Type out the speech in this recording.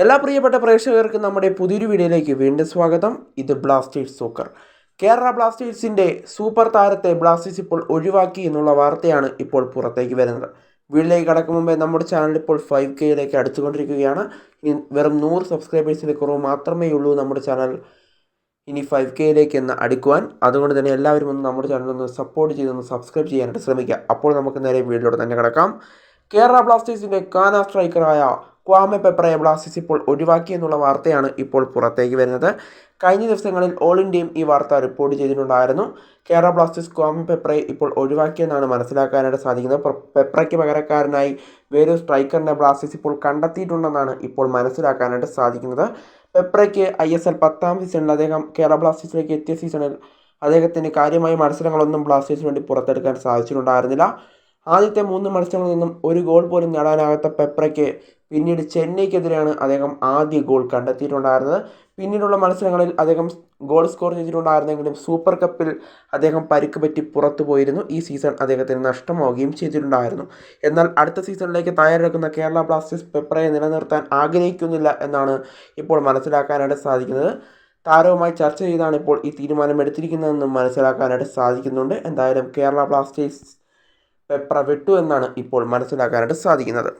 എല്ലാ പ്രിയപ്പെട്ട പ്രേക്ഷകർക്കും നമ്മുടെ പുതിയൊരു വീഡിയോയിലേക്ക് വീണ്ടും സ്വാഗതം. ഇത് ബ്ലാസ്റ്റേഴ്സ് സൂക്കർ. കേരള ബ്ലാസ്റ്റേഴ്സിന്റെ സൂപ്പർ താരത്തെ ബ്ലാസ്റ്റേഴ്സ് ഇപ്പോൾ ഒഴിവാക്കി എന്നുള്ള വാർത്തയാണ് ഇപ്പോൾ പുറത്തേക്ക് വരുന്നത്. വീഡിയോയിലേക്ക് കടക്കും മുമ്പേ നമ്മുടെ ചാനൽ ഇപ്പോൾ ഫൈവ് കെയിലേക്ക് അടുത്തുകൊണ്ടിരിക്കുകയാണ്. ഇനി വെറും നൂറ് സബ്സ്ക്രൈബേഴ്സിന്റെ കുറവ് മാത്രമേ ഉള്ളൂ നമ്മുടെ ചാനൽ. ഇനി ഫൈവ് കെയിലേക്ക് എന്ന് അടുക്കുവാൻ അതുകൊണ്ട് തന്നെ എല്ലാവരും ഒന്ന് നമ്മുടെ ചാനൽ ഒന്ന് സപ്പോർട്ട് ചെയ്തൊന്ന് സബ്സ്ക്രൈബ് ചെയ്യാനായിട്ട് ശ്രമിക്കുക. അപ്പോൾ നമുക്ക് നേരെ വീഡിയോയുടെ തന്നെ കിടക്കാം. കേരള ബ്ലാസ്റ്റേഴ്സിന്റെ കാന സ്ട്രൈക്കറായ ക്വാമെ പെപ്രയ ബ്ലാസ്റ്റേഴ്സ് ഇപ്പോൾ ഒഴിവാക്കി എന്നുള്ള വാർത്തയാണ് ഇപ്പോൾ പുറത്തേക്ക് വരുന്നത്. കഴിഞ്ഞ ദിവസങ്ങളിൽ ഓൾ ഇന്ത്യയും ഈ വാർത്ത റിപ്പോർട്ട് ചെയ്തിട്ടുണ്ടായിരുന്നു. കേരള ബ്ലാസ്റ്റേഴ്സ് ക്വാമെ പെപ്രയ ഇപ്പോൾ ഒഴിവാക്കിയെന്നാണ് മനസ്സിലാക്കാനായിട്ട് സാധിക്കുന്നത്. പെപ്രയ്ക്ക് പകരക്കാരനായി വേറൊരു സ്ട്രൈക്കറിനെ ബ്ലാസ്റ്റേഴ്സ് ഇപ്പോൾ കണ്ടെത്തിയിട്ടുണ്ടെന്നാണ് ഇപ്പോൾ മനസ്സിലാക്കാനായിട്ട് സാധിക്കുന്നത്. പെപ്രയ്ക്ക് ഐ എസ് എൽ പത്താം സീസണിൽ അദ്ദേഹം കേരള ബ്ലാസ്റ്റേഴ്സിലേക്ക് എത്തിയ സീസണിൽ അദ്ദേഹത്തിന് കാര്യമായ മത്സരങ്ങളൊന്നും ബ്ലാസ്റ്റേഴ്സിന് വേണ്ടി പുറത്തെടുക്കാൻ സാധിച്ചിട്ടുണ്ടായിരുന്നില്ല. ആദ്യത്തെ മൂന്ന് മത്സരങ്ങളിൽ നിന്നും ഒരു ഗോൾ പോലും നേടാനാകാത്ത പെപ്രയ്ക്ക് പിന്നീട് ചെന്നൈക്കെതിരെയാണ് അദ്ദേഹം ആദ്യ ഗോൾ കണ്ടെത്തിയിട്ടുണ്ടായിരുന്നത്. പിന്നീടുള്ള മത്സരങ്ങളിൽ അദ്ദേഹം ഗോൾ സ്കോർ ചെയ്തിട്ടുണ്ടായിരുന്നെങ്കിലും സൂപ്പർ കപ്പിൽ അദ്ദേഹം പരിക്ക് പറ്റി പുറത്തു പോയിരുന്നു. ഈ സീസൺ അദ്ദേഹത്തിന് നഷ്ടമാവുകയും ചെയ്തിട്ടുണ്ടായിരുന്നു. എന്നാൽ അടുത്ത സീസണിലേക്ക് തയ്യാറെടുക്കുന്ന കേരള ബ്ലാസ്റ്റേഴ്സ് പെപ്പറയെ നിലനിർത്താൻ ആഗ്രഹിക്കുന്നില്ല എന്നാണ് ഇപ്പോൾ മനസ്സിലാക്കാനായിട്ട് സാധിക്കുന്നത്. താരവുമായി ചർച്ച ചെയ്താണ് ഇപ്പോൾ ഈ തീരുമാനം എടുത്തിരിക്കുന്നതെന്നും മനസ്സിലാക്കാനായിട്ട് സാധിക്കുന്നുണ്ട്. എന്തായാലും കേരള ബ്ലാസ്റ്റേഴ്സ് പെപ്പറ വിട്ടു എന്നാണ് ഇപ്പോൾ മനസ്സിലാക്കാനായിട്ട് സാധിക്കുന്നത്.